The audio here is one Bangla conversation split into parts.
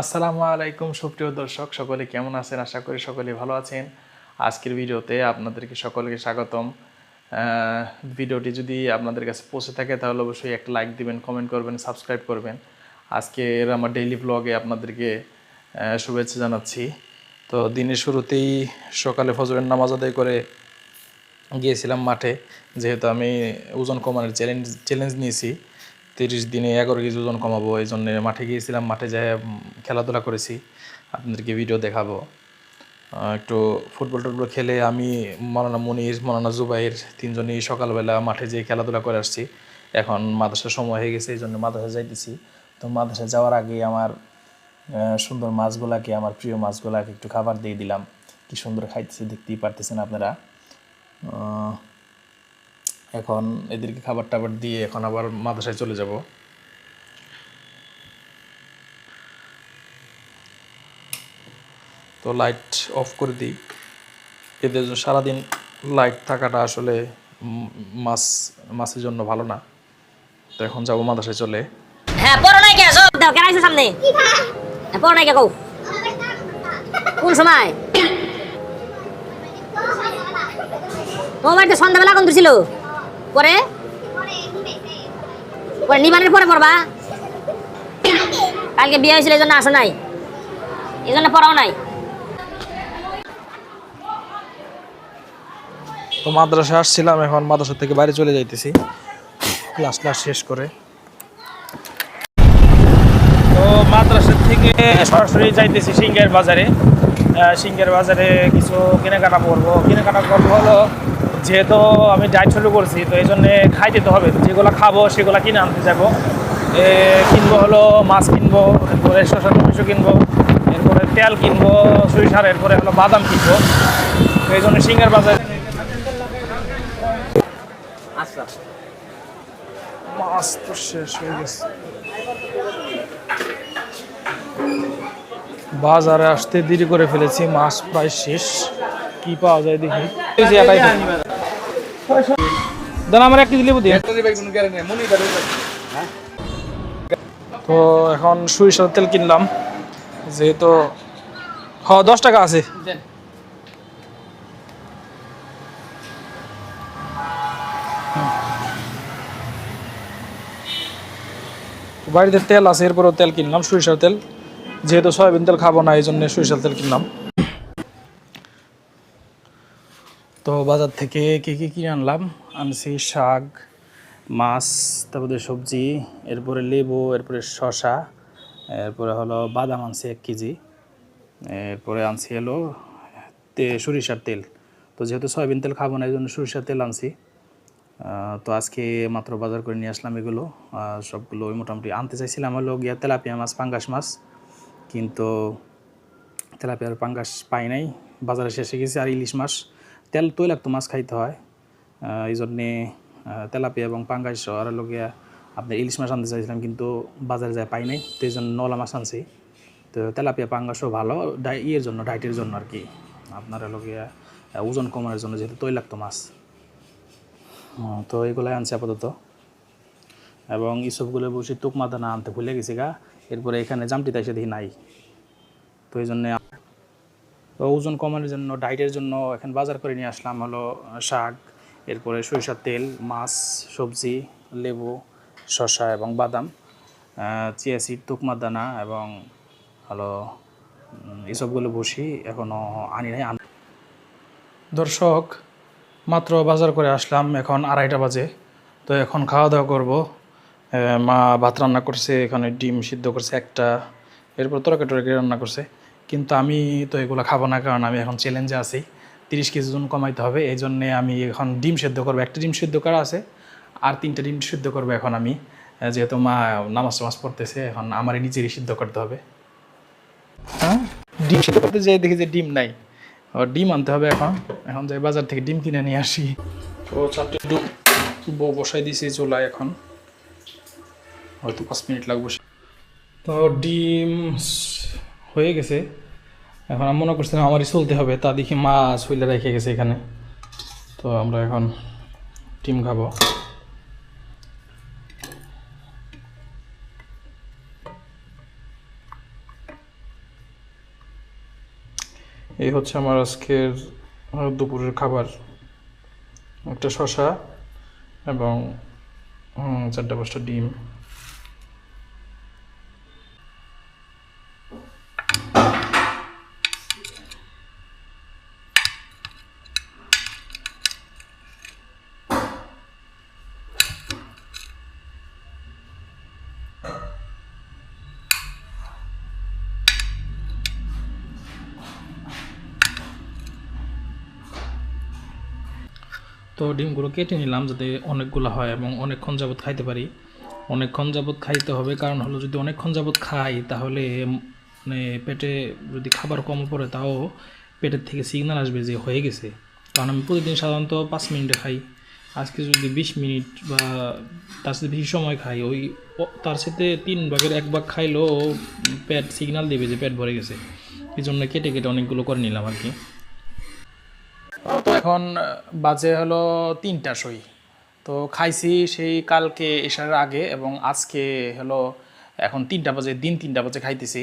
আসসালামু আলাইকুম সুপ্রিয় দর্শক, সকলে কেমন আছেন? আশা করি সকলে ভালো আছেন। আজকের ভিডিওতে আপনাদেরকে সকলকে স্বাগতম। ভিডিওটি যদি আপনাদের কাছে পৌঁছে থাকে, তাহলে অবশ্যই একটা লাইক দিবেন, কমেন্ট করবেন, সাবস্ক্রাইব করবেন। আজকের আমার ডেইলি ব্লগে আপনাদেরকে শুভেচ্ছা জানাচ্ছি। তো দিনের শুরুতেই সকালে ফজরের নামাজ আদায় করে গিয়েছিলাম মাঠে। যেহেতু আমি ওজন কমানোর চ্যালেঞ্জ চ্যালেঞ্জ নিয়েছি। তিরিশ দিনে এগারো কেজি ওজন কমাবো, এই জন্য মাঠে গিয়েছিলাম, মাঠে যেয়ে খেলাধুলা করেছি। আপনাদেরকে ভিডিও দেখাবো। একটু ফুটবল টুটবল খেলে আমি, মৌলানা মনির, মৌলানা জুবাইর তিনজনই সকালবেলা মাঠে যেয়ে খেলাধুলা করে আসছি। এখন মাদ্রাসার সময় হয়ে গেছে, এই জন্য মাদ্রাসা যাইতেছি। তো মাদ্রাসা যাওয়ার আগে আমার সুন্দর মাছগুলাকে, আমার প্রিয় মাছগুলাকে একটু খাবার দিয়ে দিলাম। কি সুন্দর খাইতেছে, দেখতেই পারতেছেন আপনারা। এখন এদেরকে খাবার টাবার দিয়ে এখন আবার মাদ্রাসায় চলে যাব। তো লাইট অফ করে দিই। এদের সারাদিন লাইট থাকাটা আসলে মাছ মাছের জন্য ভালো না। তো এখন যাব মাদ্রাসায় চলে। হ্যাঁ পড়ো নাই সামনে। হ্যাঁ নাই বাড়িতে সন্ধ্যাবেলা কোন ছিল পরে? পরে নিবানের পরে পড়বা? কালকে বিয়ে হয়েছিল, এই জন্য আসো নাই। এই জন্য পড়াও নাই। তো মাদ্রাসায় আসছিলাম, এখন মাদ্রাসা থেকে বাইরে চলে যাইতেছি। ক্লাস ক্লাস শেষ করে। তো মাদ্রাসা থেকে সরাসরি যাইতেছি সিঙ্গের বাজারে। সিঙ্গের বাজারে কিছু কেনাকাটা করব। কেনাকাটা করব হলো যেহেতু আমি ডায়েট শুরু করছি তো এই জন্যে খাই দিতে হবে। যেগুলো খাব সেগুলো কিনে আনতে যাব। এ, কিনবো হলো মাছ কিনবো এরপরে শসা মাংস কিনবো এরপরে তেল কিনবো সরিষার এরপরে হলো বাদাম কিনবো। তো এই জন্য সিঙ্গের বাজারে মাছ তো শেষ হয়ে গেছে। বাজারে আসতে দেরি করে ফেলেছি মাছ প্রায় শেষ। কি পাওয়া যায় দেখি। এটাই। দেন আমার এক কেজি লেবু দিন। তো এখন সরিষার তেল কিনলাম যেহেতু হ দশ টাকা আছে। বাড়িতে তেল আছে এরপরেও তেল কিনলাম সরিষার তেল। যেহেতু সয়াবিন তেল খাব না এই জন্য সরিষার তেল কিনলাম। তো বাজার থেকে কি কি কিনে আনলাম? আনছি শাক, মাছ, তারপরে সবজি, এরপরে লেবু, এরপরে শশা এরপরে হলো বাদাম আনছি এক কেজি। এরপরে আনছি হলো তে, সরিষার তেল। তো যেহেতু সয়াবিন তেল খাব না এই জন্য সরিষার তেল আনছি। তো আজকে মাত্র বাজার করে নিয়ে আসলাম এগুলো। সবগুলো মোটামুটি আনতে চাইছিলাম হলো গিয়া তেলাপিয়া মাছ, পাঙ্গাস মাছ। কিন্তু তেলাপিয়ার পাঙ্গাস পাই নাই। বাজারে শেষে গেছি আর ইলিশ মাছ। তেল তৈলাক্ত মাছ খাইতে হয়। এই জন্যে তেলাপিয়া এবং পাঙ্গাস আর হলো গিয়া আপনার ইলিশ মাছ আনতে চাইছিলাম কিন্তু বাজারে যায় পাই নাই তো এই জন্য নলা মাছ আনছি। তো তেলাপিয়া পাঙ্গাসও ভালো ডাই ইয়ের জন্য ডায়েটের জন্য আর কি। আপনার হলো গিয়া আহ, ওজন কমানোর জন্য যেহেতু তৈলাক্ত মাছ। তো এগুলাই আনছি আপাতত। এবং ইসবগুলো বসে তুকমা দানা আনতে ভুলে গেছি গা এরপরে এখানে জামটিতে এসে দেখি নাই। তো এই জন্যে তো ওজন কমানোর জন্য ডায়েটের জন্য এখন বাজার করে নিয়ে আসলাম হলো শাক, এরপরে সরিষার তেল, মাছ, সবজি, লেবু, শসা এবং বাদাম চিয়া সিড দানা এবং হলো এসবগুলো বসি এখনও আনি নাই। দর্শক, মাত্র বাজার করে আসলাম, এখন আড়াইটা বাজে। তো এখন খাওয়া দাওয়া করব। মা ভাত রান্না করছে, এখানে ডিম সিদ্ধ করছে একটা, এরপর তরকারি টরকারি রান্না করছে। কিন্তু আমি তো এগুলো খাব না, কারণ আমি এখন চ্যালেঞ্জে আছি। তিরিশ কেজি জন কমাইতে হবে, এই জন্যে আমি এখন ডিম সেদ্ধ করব। একটা ডিম সেদ্ধ করা আছে, আর তিনটা ডিম সিদ্ধ করব এখন আমি। যেহেতু মা নামাজ টামাজ পড়তেছে, এখন আমারই নিজেরই সিদ্ধ করতে হবে। হ্যাঁ? ডিম সিদ্ধ করতে যাই দেখি যে ডিম নাই। ও, ডিম আনতে হবে এখন। এখন যাই বাজার থেকে ডিম কিনে নিয়ে আসি। তো চারটে ডিম বউ বসাই দিয়েছি চুলায় এখন। হয়তো পাঁচ মিনিট লাগবে তো ডিম হয়ে গেছে। এখন আমি মনে করছি আমারই চলতে হবে। তা দেখি মাছ হইলে রেখে গেছে এখানে। তো আমরা এখন ডিম খাব। এই হচ্ছে আমার আজকের দুপুরের খাবার। একটা শশা এবং চারটা পাঁচটা ডিম। তো ডিমগুলো কেটে নিলাম যাতে অনেকগুলো হয় এবং অনেকক্ষণ যাবত খাইতে পারি। অনেকক্ষণ যাবত খাইতে হবে, কারণ হলো যদি অনেকক্ষণ যাবত খাই, তাহলে মানে পেটে যদি খাবার কম পড়ে, তাও পেটের থেকে সিগনাল আসবে যে হয়ে গেছে। কারণ আমি প্রতিদিন সাধারণত পাঁচ মিনিটে খাই। আজকে যদি বিশ মিনিট বা তার সাথে বেশি সময় খাই, ওই তার সাথে তিন ভাগের এক ভাগ খাইলেও পেট সিগনাল দেবে যে পেট ভরে গেছে। এই জন্য কেটে কেটে অনেকগুলো করে নিলাম আর কি। এখন বাজে হলো তিনটা সই। তো খাইছি সেই কালকে এসার আগে এবং আজকে হলো এখন তিনটা বাজে দিন তিনটা বাজে খাইতেছি।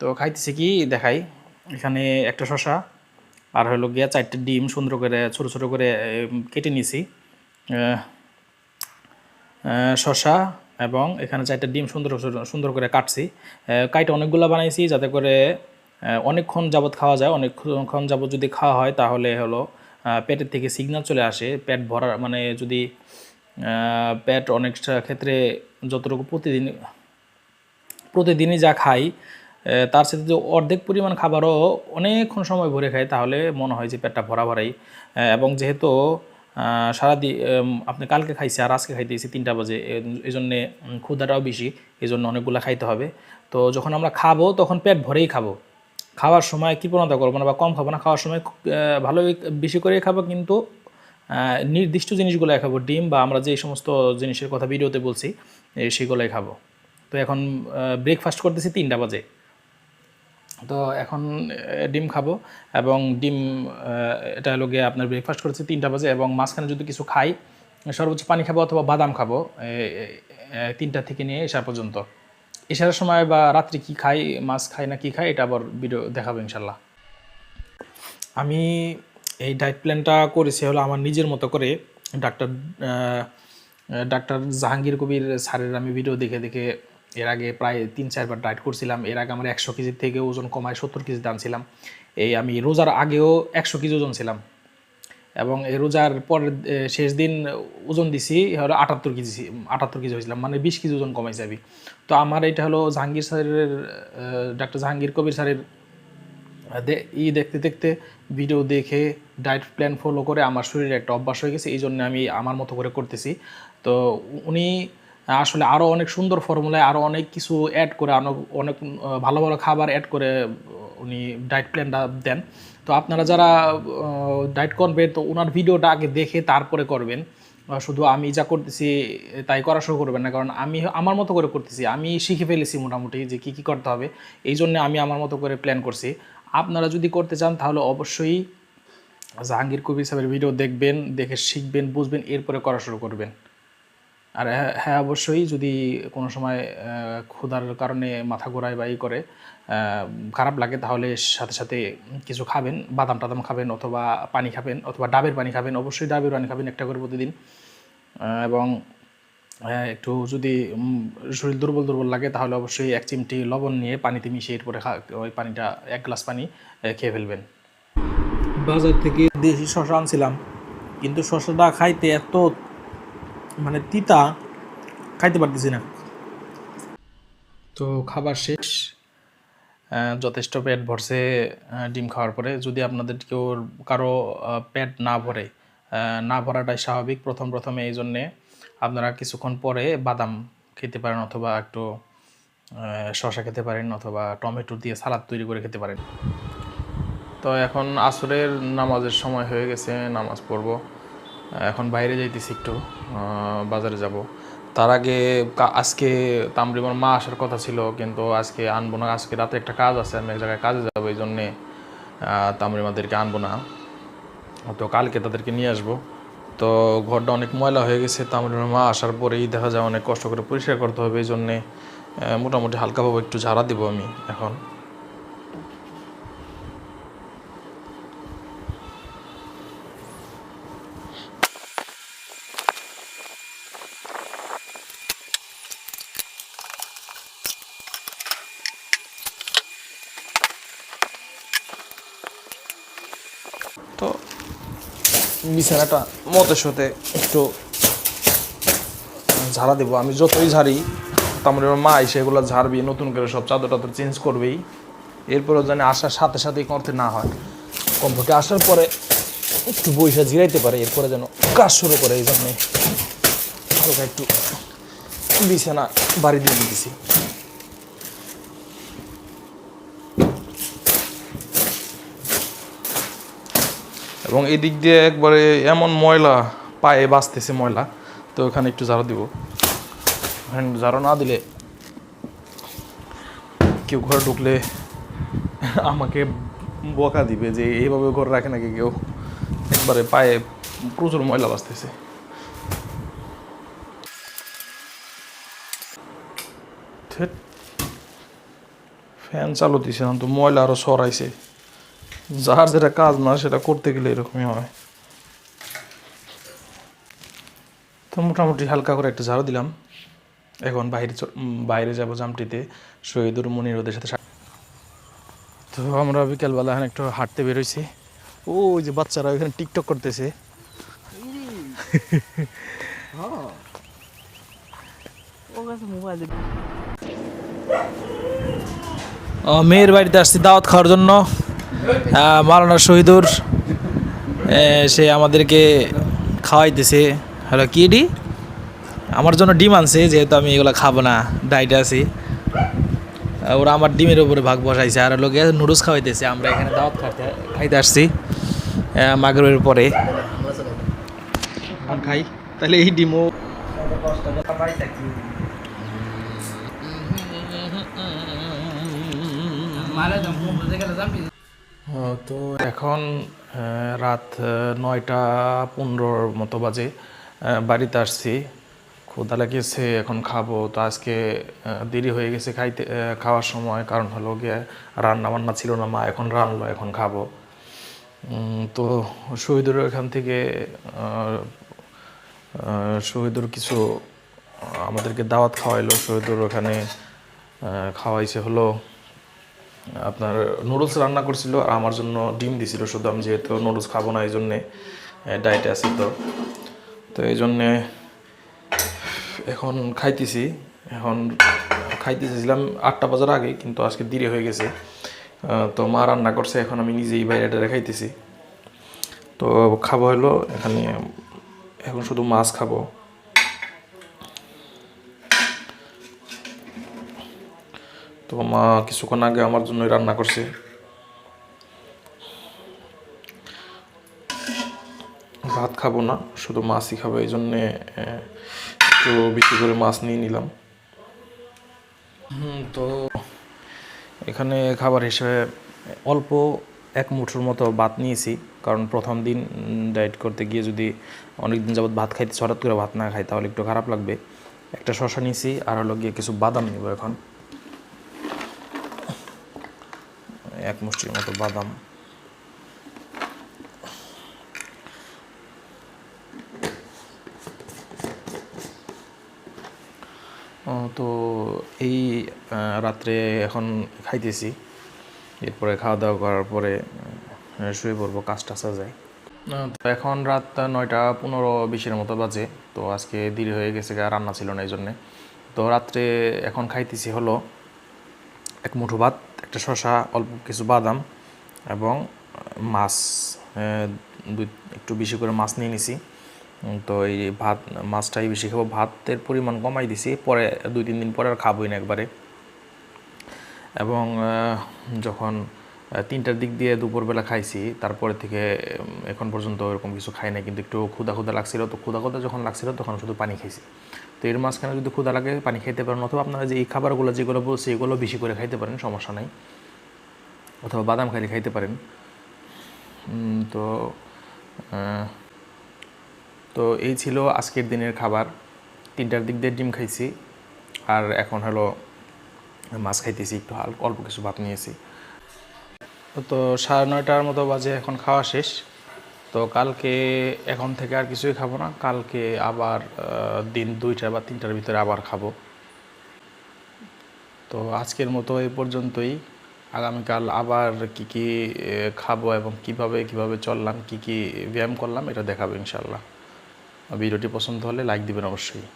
তো খাইতেছি কি দেখাই এখানে একটা শশা আর হলো গিয়া চারটে ডিম সুন্দর করে ছোটো ছোটো করে কেটে আহ, শশা এবং এখানে চারটে ডিম সুন্দর সুন্দর- করে কাটছি। কাইটে অনেকগুলো বানাইছি যাতে করে অনেকক্ষণ যাবত খাওয়া যায় অনেকক্ষণ যাবত যদি খাওয়া হয় তাহলে হলো পেটের থেকে সিগন্যাল চলে আসে। পেট ভরার মানে যদি পেট অনেকটা ক্ষেত্রে যতটুকু প্রতিদিন প্রতিদিনই যা খাই তার সাথে যে অর্ধেক পরিমাণ খাবারও অনেকক্ষণ সময় ভরে খাই তাহলে মনে হয় যে পেটটা ভরা ভরাই। এবং যেহেতু সারাদিন আপনি কালকে খাইছি আর আজকে খাইতেছি তিনটা বাজে এই জন্যে উম, ক্ষুধাটাও বেশি এই জন্য অনেকগুলো খাইতে হবে। তো যখন আমরা খাব তখন পেট ভরেই খাব। খাওয়ার সময় কৃপণতা করব না বা কম খাব না, খাওয়ার সময় ভালোই বেশি করে খাব কিন্তু নির্দিষ্ট জিনিসগুলো খাব, ডিম বা আমরা যে সমস্ত জিনিসের কথা ভিডিওতে বলছি সেগুলোই খাব। তো এখন ব্রেকফাস্ট করতেছি তিনটা বাজে। তো এখন ডিম খাব এবং ডিম এটা হলো গিয়ে আপনার ব্রেকফাস্ট করেছি তিনটা বাজে এবং মাঝখানে যদি কিছু খাই, সর্বোচ্চ পানি খাব অথবা বাদাম খাব তিনটা থেকে নিয়ে এসা পর্যন্ত। এসার সময় বা রাত্রি কি খাই, মাছ খাই না কি খাই, এটা আবার ভিডিও দেখাবো ইনশাল্লাহ। আমি এই ডায়েট প্ল্যানটা করেছি হলো আমার নিজের মতো করে। ডাক্তার ডাক্তার জাহাঙ্গীর কবির স্যারের আমি ভিডিও দেখে দেখে এর আগে প্রায় তিন, চারবার ডায়েট করছিলাম। এর আগে আমার একশো কেজির থেকে ওজন কমায় সত্তর কেজি দানছিলাম এই আমি রোজার আগেও একশো কেজি ওজন ছিলাম। এবং রোজার পরের শেষ দিন ওজন দিছি হলো আটাত্তর কেজি আটাত্তর কেজি হয়েছিলাম মানে বিশ কেজি ওজন কমাই যাবি তো আমার এটা হলো জাহাঙ্গীর স্যারের ডাক্তার জাহাঙ্গীর কবির স্যারের ই দেখতে দেখতে ভিডিও দেখে ডায়েট প্ল্যান ফলো করে আমার শরীরে একটা অভ্যাস হয়ে গেছে, এই জন্য আমি আমার মতো করে করতেছি। তো উনি আসলে আরও অনেক সুন্দর ফর্মুলায় আরও অনেক কিছু অ্যাড করে আরও অনেক ভালো ভালো খাবার অ্যাড করে উনি ডায়েট প্ল্যানটা দেন। তো আপনারা যারা ডায়েট করবেন, তো ওনার ভিডিওটা আগে দেখে তারপরে করবেন। শুধু আমি যা করতেছি তাই করা শুরু করবেন না। কারণ আমি আমার মতো করে করতেছি। আমি শিখে ফেলেছি মোটামুটি যে কী কী করতে হবে। এই জন্য আমি আমার মতো করে প্ল্যান করছি। আপনারা যদি করতে চান, তাহলে অবশ্যই জাহাঙ্গীর কবির সাহেবের ভিডিও দেখবেন, দেখে শিখবেন, বুঝবেন, এরপরে করা শুরু করবেন। আর হ্যাঁ হ্যাঁ অবশ্যই যদি কোনো সময় ক্ষুধার কারণে মাথা ঘোরায় বা ই করে খারাপ লাগে, তাহলে সাথে সাথে কিছু খাবেন, বাদাম টাদাম খাবেন অথবা পানি খাবেন, অথবা ডাবের পানি খাবেন, অবশ্যই ডাবের পানি খাবেন একটা করে প্রতিদিন। এবং একটু যদি শরীর দুর্বল দুর্বল লাগে, তাহলে অবশ্যই এক চিমটি লবণ নিয়ে পানিতে মিশিয়ে এরপরে ওই পানিটা এক গ্লাস পানি খেয়ে ফেলবেন। বাজার থেকে দেশি শশা আনছিলাম, কিন্তু শশাটা খাইতে এত মানে তিতা খাইতে পারতেছি না। তো খাবার শেষ যথেষ্ট পেট ভরছে ডিম খাওয়ার পরে। যদি আপনাদের কেউ কারও পেট না ভরে না ভরাটাই স্বাভাবিক প্রথম প্রথমে, এই জন্যে আপনারা কিছুক্ষণ পরে বাদাম খেতে পারেন অথবা একটু শসা খেতে পারেন অথবা টমেটো দিয়ে সালাদ তৈরি করে খেতে পারেন। তো এখন আসরের নামাজের সময় হয়ে গেছে, নামাজ পড়ব। এখন বাইরে যাইতেছি একটু বাজারে যাব। তার আগে আজকে তামরিমার মা আসার কথা ছিল, কিন্তু আজকে আনব না। আজকে রাতে একটা কাজ আছে, আমি এক জায়গায় কাজে যাব, এই জন্যে তামরিমাদেরকে আনব না। তো কালকে তাদেরকে নিয়ে আসব। তো ঘরটা অনেক ময়লা হয়ে গেছে, তামরিমার মা আসার পরেই দেখা যায় অনেক কষ্ট করে পরিষ্কার করতে হবে, এই জন্যে মোটামুটি হালকাভাবে একটু ঝাড়া দিব আমি এখন। বিছানাটা মতের সাথে একটু ঝাড়া দেবো। আমি যতই ঝাড়ি তারপরে আমার মা এসে এগুলো ঝাড়বি, নতুন করে সব চাদর টাদর চেঞ্জ করবেই। এরপরেও জানি আসার সাথে সাথেই করতে না হয়। কমপক্ষে আসার পরে একটু বইসা জিরাইতে পারে, এরপরে যেন কাজ শুরু করে, এই জন্যে একটু বিছানা বাড়ি দিয়ে দিতেছি। এবং এই দিক দিয়ে একবারে এমন ময়লা পায়ে বাঁচতেছে ময়লা, তো ওখানে একটু ঝাড়ু দিব। ঝাড়ু না দিলে কেউ ঘরে ঢুকলে আমাকে বকা দিবে যে এইভাবে ঘর রাখে নাকি কেউ। একবারে পায়ে প্রচুর ময়লা বাঁচতেছে। ফ্যান চালু দিছে তো ময়লা আরও সরাইছে যার যেটা কাজ না সেটা করতে গেলে এরকমই হয়। তো মোটামুটি হালকা করে একটা ঝাড়ু দিলাম। এখন বাইরে বাইরে যাব জামটিতে। শহীদুর মনির ওদের সাথে তো আমরা বিকেলবেলা এখন একটু হাঁটতে বেরোইছি। ও ওই যে বাচ্চারা ওইখানে টিকটক করতেছে। মেয়ের বাড়িতে আসছি দাওয়াত খাওয়ার জন্য। আহ, মাওলানা শহীদুর সে আমাদেরকে খাওয়াইতেছে। হ্যালো কি ডি? আমার জন্য ডিম আনছে যেহেতু আমি এগুলো খাব না ডাইটে আছি। ওরা আমার ডিমের উপরে ভাগ বসাইছে। আর লোকে নুডলস খাওয়াইতেছে আমরা এখানে দাওয়াত খাইতে খাইতে আসছি মাগরের পরে। খাই তাহলে এই ডিমও আহ, তো এখন রাত নয়টা পনেরোর মতো বাজে। বাড়িতে আসছি। ক্ষুদা লেগেছে, এখন খাব। তো আজকে দেরি হয়ে গেছে খাইতে খাওয়ার সময়। কারণ হলো গিয়ে রান্না বান্না ছিল না, মা এখন রান্নলো এখন খাব। তো শহীদুর এখান থেকে শহীদুর কিছু আমাদেরকে দাওয়াত খাওয়াইলো। শহীদুর ওখানে খাওয়াইছে হলো আপনার নুডলস রান্না করছিল আর আমার জন্য ডিম দিছিল, শুধু আমি যেহেতু নুডলস খাব না এই জন্যে ডায়েটে আছি তো। তো এই জন্যে এখন খাইতেছি। এখন খাইতেছিলাম আটটা বাজার আগে, কিন্তু আজকে দেরি হয়ে গেছে। তো মা রান্না করছে, এখন আমি নিজেই বাইরে টাইরে খাইতেছি। তো খাব হলো এখানে, এখন শুধু মাছ খাব। তো মা কিছুক্ষণ আগে আমার জন্য রান্না করছে। ভাত খাব না, শুধু মাছই খাব, এই জন্যে একটু বেশি করে মাছ নিয়ে নিলাম। তো এখানে খাবার হিসেবে অল্প এক মুঠোর মতো ভাত নিয়েছি, কারণ প্রথম দিন ডায়েট করতে গিয়ে যদি অনেক দিন যাবত ভাত খাইতে হঠাৎ করে ভাত না খাই, তাহলে একটু খারাপ লাগবে। একটা শশা নিয়েছি, আর হলো গিয়ে কিছু বাদাম নিব এখন। এক মুষ্টির মতো বাদাম। তো এই রাত্রে এখন খাইতেছি। এরপরে খাওয়া দাওয়া করার পরে শুয়ে পড়ব, কাজ টাজা যায় তো এখন রাত নয়টা পনেরো বিশের মতো বাজে। তো আজকে দেরি হয়ে গেছে রান্না ছিল না এই জন্যে। তো রাত্রে এখন খাইতেছি হলো এক মুঠো ভাত। একটা শশা অল্প কিছু বাদাম এবং মাছ দুই, একটু বেশি করে মাছ নিয়ে নিছি। তো এই ভাত, মাছটাই বেশি খাব। ভাতের পরিমাণ কমাই দিছি। পরে দুই, তিন দিন পরে আর খাবোই না একবারে। এবং যখন তিনটার দিক দিয়ে দুপুরবেলা খাইছি, তারপরে থেকে এখন পর্যন্ত এরকম কিছু খাই না কিন্তু একটু ক্ষুদা ক্ষুদা লাগছিল। তো ক্ষুদা ক্ষুদা যখন লাগছিল, তখন শুধু পানি খাইছি। তো এর মাঝখানে যদি ক্ষুদা লাগে, পানি খাইতে পারেন, অথবা আপনারা যে এই খাবারগুলো যেগুলো বলছি, এগুলো বেশি করে খাইতে পারেন, সমস্যা নাই। অথবা বাদাম খাইলে খাইতে পারেন। তো তো এই ছিল আজকের দিনের খাবার। তিনটার দিক দিয়ে ডিম খাইছি, আর এখন হলো মাছ খাইতেছি, একটু অল্প কিছু ভাত নিয়েছি। তো সাড়ে নয়টার মতো বাজে এখন খাওয়া শেষ। তো কালকে এখন থেকে আর কিছুই খাব না। কালকে আবার দিন দুইটা বা তিনটার ভিতরে আবার খাব। তো আজকের মতো এই পর্যন্তই। আগামীকাল আবার কি কি খাব এবং কীভাবে কীভাবে চললাম, কি কি ব্যায়াম করলাম, এটা দেখাবো ইনশাল্লাহ ভিডিওটি পছন্দ হলে লাইক দিবেন অবশ্যই।